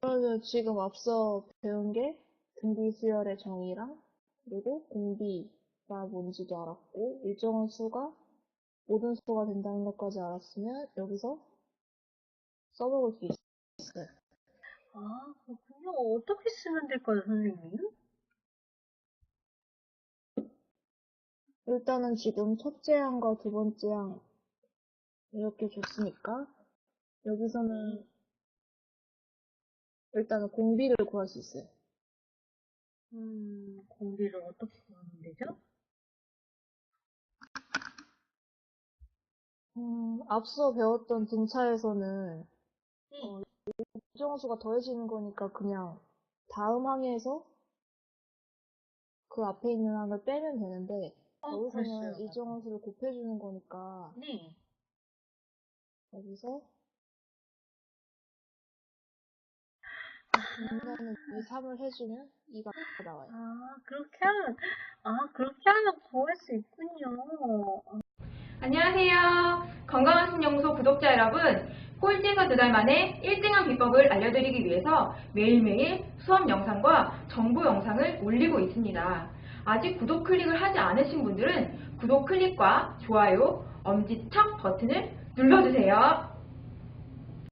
그러면 지금 앞서 배운 게 등비 수열의 정의랑 그리고 공비가 뭔지도 알았고 일정한 수가 모든 수가 된다는 것까지 알았으면 여기서 써먹을 수 있어요. 아, 그렇군요. 어떻게 쓰면 될까요, 선생님? 일단은 지금 첫째 항과 두 번째 항 이렇게 줬으니까 여기서는 일단은 공비를 구할 수 있어요. 음, 공비를 어떻게 구하면 되죠? 음, 앞서 배웠던 등차에서는 네. 어, 이정수가 더해지는 거니까 그냥 다음 항에서 그 앞에 있는 항을 빼면 되는데 어, 여기서는. 이정수를 곱해주는 거니까 네. 여기서 이 3을 해주면 2가 나와요. 아, 그렇게 하면, 아, 그렇게 하면 구할 수 있군요. 안녕하세요. 건강한 신연구소 구독자 여러분. 꼴찌에서 두 달 만에 1등한 비법을 알려드리기 위해서 매일매일 수업 영상과 정보 영상을 올리고 있습니다. 아직 구독 클릭을 하지 않으신 분들은 구독 클릭과 좋아요, 엄지척 버튼을 눌러주세요.